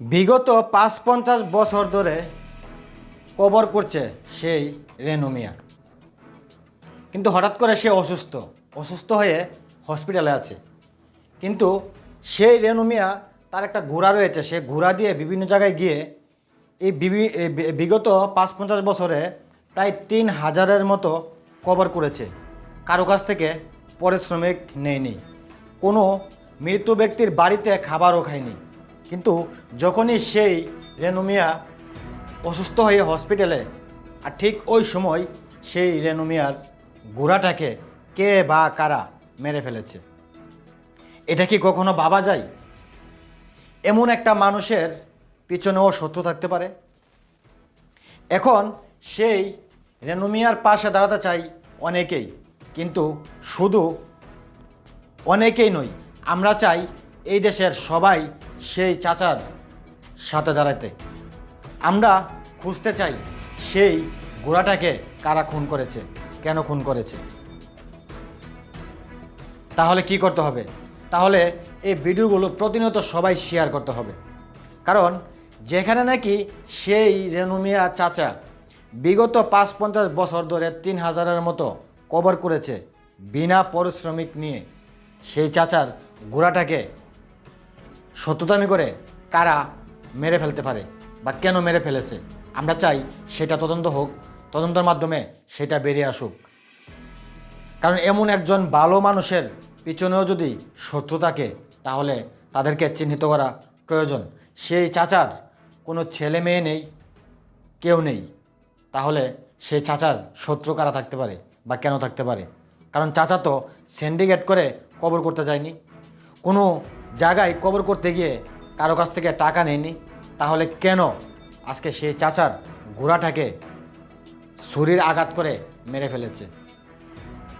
বিগত পাঁচ পঞ্চাশ বছর ধরে কবর করছে সেই রেনু মিয়া। কিন্তু হঠাৎ করে সে অসুস্থ অসুস্থ হয়ে হসপিটালে আছে। কিন্তু সেই রেনু মিয়া তার একটা ঘোড়া রয়েছে, সে ঘোড়া দিয়ে বিভিন্ন জায়গায় গিয়ে এই বিগত পাঁচ পঞ্চাশ বছরে প্রায় তিন হাজারের মতো কবর করেছে। কারও কাছ থেকে পরিশ্রমিক নেয়নি। কোনো মৃত ব্যক্তির বাড়িতে খাবারও খায়নি। কিন্তু যখনই সেই রেনুমিয়া অসুস্থ হয়ে হসপিটালে, আর ঠিক ওই সময় সেই রেনুমিয়ার গোড়াটাকে কে বা কারা মেরে ফেলেছে? এটা কি কখনো ভাবা যায়? এমন একটা মানুষের পিছনেও শত্রু থাকতে পারে। এখন সেই রেনুমিয়ার পাশে দাঁড়াতে চাই অনেকেই, কিন্তু শুধু অনেকেই নই, আমরা চাই এই দেশের সবাই সেই চাচার সাথে দাঁড়াতে আমরা খুঁজতে চাই সেই গোড়াটাকে কারা খুন করেছে, কেন খুন করেছে। তাহলে কি করতে হবে? তাহলে এই ভিডিওগুলো প্রতিনিয়ত সবাই শেয়ার করতে হবে। কারণ যেখানে নাকি সেই রেনুমিয়া চাচা বিগত পাঁচ পঞ্চাশ বছর ধরে তিন হাজারের মতো কভার করেছে বিনা পারিশ্রমিক নিয়ে, সেই চাচার গোড়াটাকে সত্যতামি করে কারা মেরে ফেলতে পারে বা কেন মেরে ফেলেছে। আমরা চাই সেটা তদন্ত হোক, তদন্তের মাধ্যমে সেটা বেরিয়ে আসুক। কারণ এমন একজন ভালো মানুষের পিছনেও যদি শত্রু থাকে, তাহলে তাদেরকে চিহ্নিত করা প্রয়োজন। সেই চাচার কোনো ছেলে মেয়ে নেই, কেউ নেই। তাহলে সেই চাচার শত্রু কারা থাকতে পারে বা কেন থাকতে পারে? কারণ চাচা তো সিন্ডিকেট করে কবর করতে যায়নি কোনো জায়গায় কবর করতে গিয়ে কারও কাছ থেকে টাকা নেয়নি, তাহলে কেন আজকে সেই চাচার ঘোড়াটাকে ছুরির আঘাত করে মেরে ফেলেছে?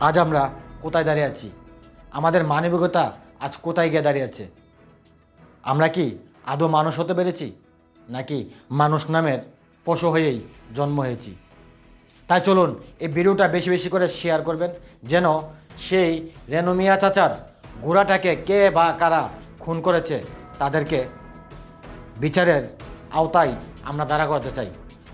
আজ আমরা কোথায় দাঁড়িয়ে আছি? আমাদের মানবিকতা আজ কোথায় গিয়ে দাঁড়িয়ে আছে? আমরা কি আদৌ মানুষ হতে পেরেছি, নাকি মানুষ নামের পশু হয়েই জন্ম হয়েছি? তাই চলুন এই ভিডিওটা বেশি বেশি করে শেয়ার করবেন, যেন সেই রেনুমিয়া চাচার ঘোড়াটাকে কে বা কারা খুন করেছে, তাদেরকে বিচারের আওতায় আমরা দাঁড়া করতে চাই।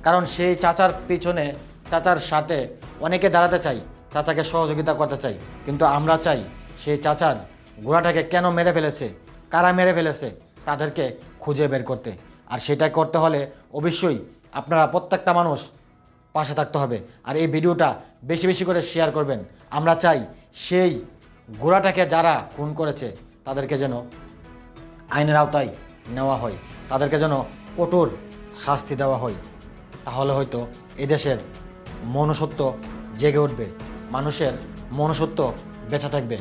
কারণ সেই চাচার পিছনে, চাচার সাথে অনেকে দাঁড়াতে চাই, চাচাকে সহযোগিতা করতে চাই। কিন্তু আমরা চাই সেই চাচার ঘোড়াটাকে কেন মেরে ফেলেছে, কারা মেরে ফেলেছে, তাদেরকে খুঁজে বের করতে। আর সেটা করতে হলে অবশ্যই আপনারা প্রত্যেকটা মানুষ পাশে থাকতে হবে। আর এই ভিডিওটা বেশি বেশি করে শেয়ার করবেন। আমরা চাই সেই ঘোড়াটাকে যারা খুন করেছে, তাদেরকে যেন আইনের আওতায় নেওয়া হয়, তাদেরকে যেন কঠোর শাস্তি দেওয়া হয়, তাহলে হয়তো এদেশের মনুষ্যত্ব জেগে উঠবে, মানুষের মনুষ্যত্ব বেঁচে থাকবে।